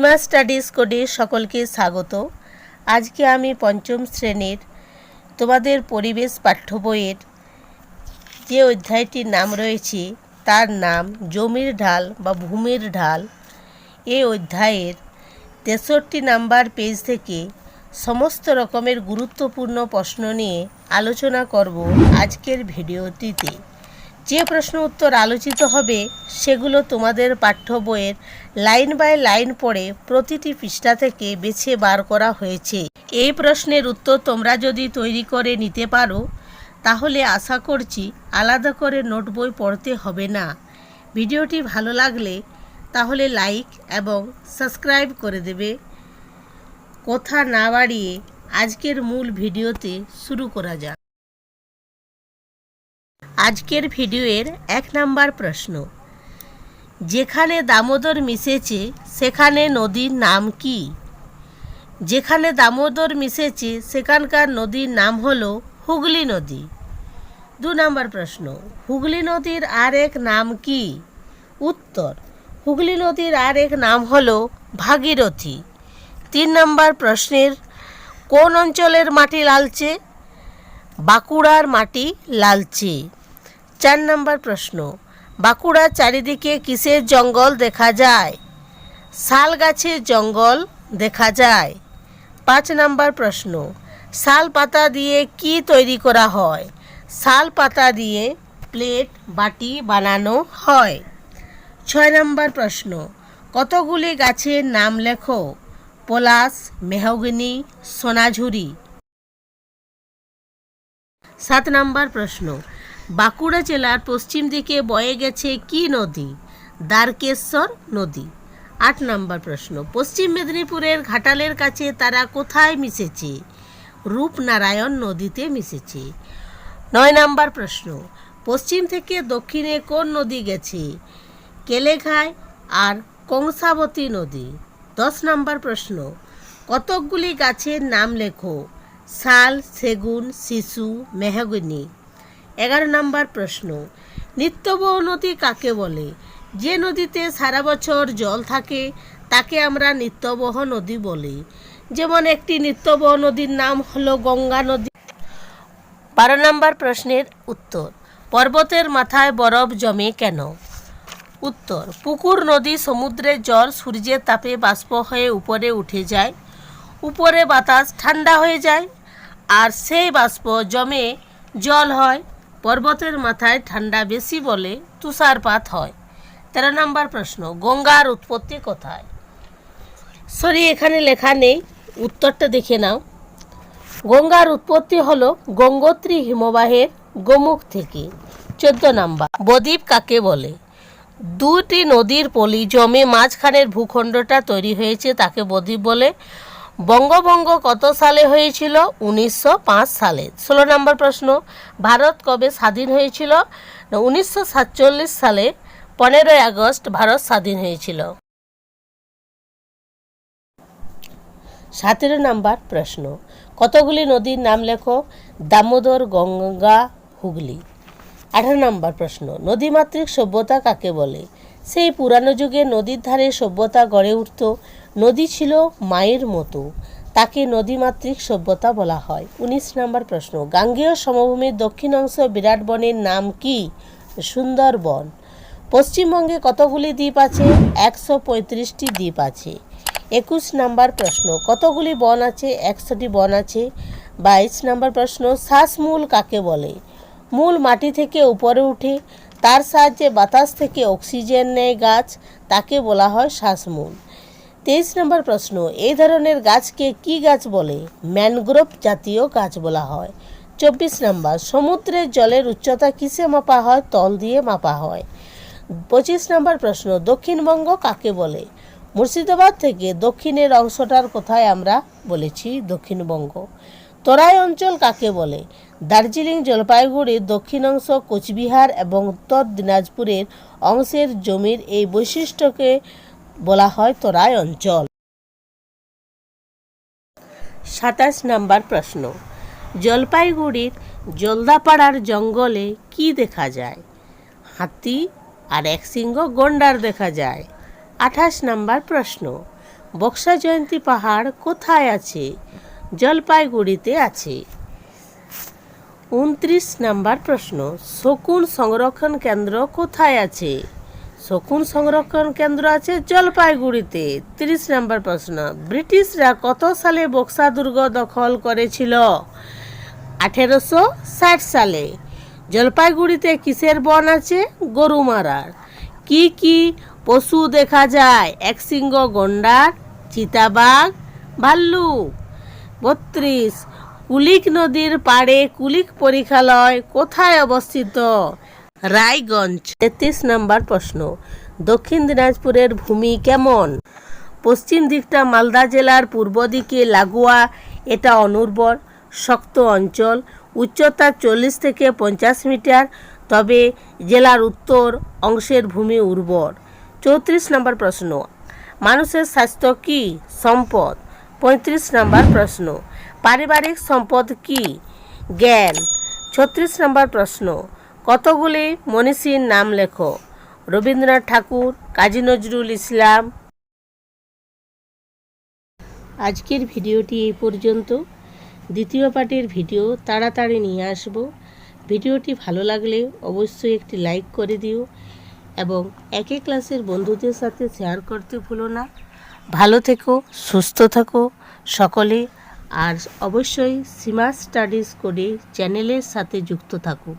সীমা studies কোডে সকলকে স্বাগত। আজকে আমি পঞ্চম শ্রেণির তোমাদের পরিবেশ পাঠ্য বইয়ের যে অধ্যায়টির নাম রয়েছে, তার নাম জমির ঢাল বা ভূমির ঢাল। এই অধ্যায়ের তেষট্টি নাম্বার পেজ থেকে সমস্ত রকমের গুরুত্বপূর্ণ প্রশ্ন নিয়ে আলোচনা করব আজকের ভিডিওটিতে। যে প্রশ্ন উত্তর আলোচিত হবে, সেগুলো তোমাদের পাঠ্য বইয়ের লাইন বাই লাইন পড়ে প্রতিটি পৃষ্ঠা থেকে বেছে বার করা হয়েছে। এই প্রশ্নের উত্তর তোমরা যদি তৈরি করে নিতে পারো, তাহলে আশা করছি আলাদা করে নোট বই পড়তে হবে না। ভিডিওটি ভালো লাগলে তাহলে লাইক এবং সাবস্ক্রাইব করে দেবে। কথা না বাড়িয়ে আজকের মূল ভিডিওতে শুরু করা যাক। আজকের ভিডিওয়ের এক নাম্বার প্রশ্ন। যেখানে দামোদর মিশেছে, সেখানে নদীর নাম কি? যেখানে দামোদর মিশেছে, সেখানকার নদীর নাম হলো হুগলি নদী। দু নম্বর প্রশ্ন, হুগলি নদীর আর এক নাম কি? উত্তর, হুগলি নদীর আর এক নাম হলো ভাগীরথী। তিন নম্বর প্রশ্নের, কোন অঞ্চলের মাটি লালচে? বাঁকুড়ার মাটি লালচে। চার নম্বর প্রশ্ন বাঁকুড়ার চারিদিকে কিসের জঙ্গল দেখা যায়? শাল গাছের জঙ্গল দেখা যায়। পাঁচ নম্বর প্রশ্ন, শাল পাতা দিয়ে কি তৈরি করা হয়? শাল পাতা দিয়ে প্লেট, বাটি বানানো হয়। ছয় নম্বর প্রশ্ন, কতগুলি গাছের নাম লেখো? পলাশ, মেহগনি, সোনাঝুরি। সাত নম্বর প্রশ্ন বাঁকুড়া জেলার পশ্চিম দিকে বয়ে গেছে কি নদী? দ্বারকেশ্বর নদী। আট নম্বর প্রশ্ন, পশ্চিম মেদিনীপুরের ঘাটালের কাছে তারা কোথায় মিশেছে? রূপনারায়ণ নদীতে মিশেছে। নয় নম্বর প্রশ্ন, পশ্চিম থেকে দক্ষিণে কোন নদী গেছে? কেলেঘায় আর কংসাবতী নদী। দশ নম্বর প্রশ্ন, কতকগুলি গাছের নাম লেখো? শাল, সেগুন, শিশু, মেহগনি। এগারো নাম্বার প্রশ্ন নিত্যবহ নদী কাকে বলে? যে নদীতে সারা বছর জল থাকে, তাকে আমরা নিত্যবহ নদী বলি। যেমন একটি নিত্যবহ নদীর নাম হলো গঙ্গা নদী। বারো নম্বর প্রশ্নের উত্তর, পর্বতের মাথায় বরফ জমে কেন? উত্তর, পুকুর, নদী, সমুদ্রের জল সূর্যের তাপে বাষ্প হয়ে উপরে উঠে যায়, উপরে বাতাস ঠান্ডা হয়ে যায়, আর সেই বাষ্প জমে জল হয় পর্বতের মাথায় ঠান্ডা বেশি বলে তুষারপাত হয়। তেরো নম্বর প্রশ্ন, গঙ্গার উৎপত্তি কোথায়? সরি এখানে লেখা নেই, উত্তরটা দেখে নাও। গঙ্গার উৎপত্তি হলো গঙ্গোত্রী হিমবাহের গোমুখ থেকে, চোদ্দ নম্বর। বদ্বীপ কাকে বলে? দুটি নদীর পলি জমে মাঝখানের ভূখণ্ডটা তৈরি হয়েছে তাকে বদ্বীপ বলে। বঙ্গভঙ্গ কত সালে হয়েছিল? উনিশশো পাঁচ সালে। ষোলো নম্বর প্রশ্ন, ভারত কবে স্বাধীন হয়েছিল? উনিশশো সাতচল্লিশ সালে, পনেরোই আগস্ট ভারত স্বাধীন হয়েছিল। সতেরো নাম্বার প্রশ্ন, কতগুলি নদীর নাম লেখো? দামোদর, গঙ্গা, হুগলি। আঠারো নম্বর প্রশ্ন, নদীমাতৃক সভ্যতা কাকে বলে? সেই পুরানো যুগে নদীর ধারে সভ্যতা গড়ে উঠত। নদী ছিল মায়ের মতো। তাকে নদীমাতৃক সভ্যতা বলা হয়। উনিশ নম্বর প্রশ্ন। গাঙ্গেয় সমভূমির দক্ষিণ অংশ বিরাট বনের নাম কি? সুন্দরবন। পশ্চিমবঙ্গে কতগুলি দ্বীপ আছে? একশো পঁয়ত্রিশটি দ্বীপ আছে। একুশ নাম্বার প্রশ্ন। কতগুলি বন আছে? একশোটি বন আছে। বাইশ নাম্বার প্রশ্ন, শ্বাসমূল কাকে বলে? মূল মাটি থেকে উপরে উঠে তার সাহায্যে বাতাস থেকে অক্সিজেন নেয় গাছ, তাকে বলা হয় শ্বাসমূল। তেইশ নম্বর প্রশ্ন, এই ধরনের গাছকে কি গাছ বলে? ম্যানগ্রোভ জাতীয় গাছ বলা হয়। চব্বিশ নম্বর, সমুদ্রের জলের উচ্চতা কিসে মাপা হয়? তল দিয়ে মাপা হয়। পঁচিশ নম্বর প্রশ্ন, দক্ষিণবঙ্গ কাকে বলে? মুর্শিদাবাদ থেকে দক্ষিণের অংশটার কোথায় আমরা বলেছি, দক্ষিণবঙ্গ। তরাই অঞ্চল কাকে বলে? দার্জিলিং জলপাইগুড়ির দক্ষিণ অংশ, কোচবিহার এবং উত্তর দিনাজপুরের অংশের জমির এই বৈশিষ্ট্যকে বলা হয় তরাই অঞ্চল। সাতাশ নাম্বার প্রশ্ন, জলপাইগুড়ির জলদাপাড়ার জঙ্গলে কি দেখা যায়? হাতি আর এক সিংহ গন্ডার দেখা যায়। আঠাশ নাম্বার প্রশ্ন, বক্সা জয়ন্তী পাহাড় কোথায় আছে? জলপাইগুড়িতে আছে। উনত্রিশ নাম্বার প্রশ্ন, শকুন সংরক্ষণ কেন্দ্র কোথায় আছে? শকুন সংরক্ষণ কেন্দ্র আছে জলপাইগুড়িতে। তিরিশ নাম্বার প্রশ্ন, ব্রিটিশরা কত সালে বক্সা দুর্গ দখল করেছিল? আঠেরোশো ষাট সালে। জলপাইগুড়িতে কিসের বন আছে? গরুমারার। কি কি পশু দেখা যায়? একশৃঙ্গ গন্ডার, চিতাবাঘ, ভাল্লুক। বত্রিশ। কুলিক নদীর পাড়ে কুলিক পরীক্ষালয় কোথায় অবস্থিত? রায়গঞ্জ। তেত্রিশ নম্বর প্রশ্ন, দক্ষিণ দিনাজপুরের ভূমি কেমন? পশ্চিম দিকটা মালদা জেলার পূর্ব দিকে লাগোয়া, এটা অনুর্বর, শক্ত অঞ্চল, উচ্চতা চল্লিশ থেকে পঞ্চাশ মিটার, তবে জেলার উত্তর অংশের ভূমি উর্বর। চৌত্রিশ নম্বর প্রশ্ন, মানুষের স্বাস্থ্য কি? সম্পদ। পঁয়ত্রিশ নম্বর প্রশ্ন। পারিবারিক সম্পদ কি? জ্ঞান। ছত্রিশ নম্বর প্রশ্ন। কতগুলি মনীষীর নাম লেখো? রবীন্দ্রনাথ ঠাকুর, কাজী নজরুল ইসলাম। আজকের ভিডিওটি এই পর্যন্ত। দ্বিতীয় পার্টের ভিডিও তাড়াতাড়ি নিয়ে আসব। ভিডিওটি ভালো লাগলে অবশ্যই একটি লাইক করে দিও এবং একই ক্লাসের বন্ধুদের সাথে শেয়ার করতে ভুলো না। ভালো থেকো সুস্থ থাকো সকলে আর অবশ্যই সীমা স্টাডিজ করে চ্যানেলের সাথে যুক্ত থাকো।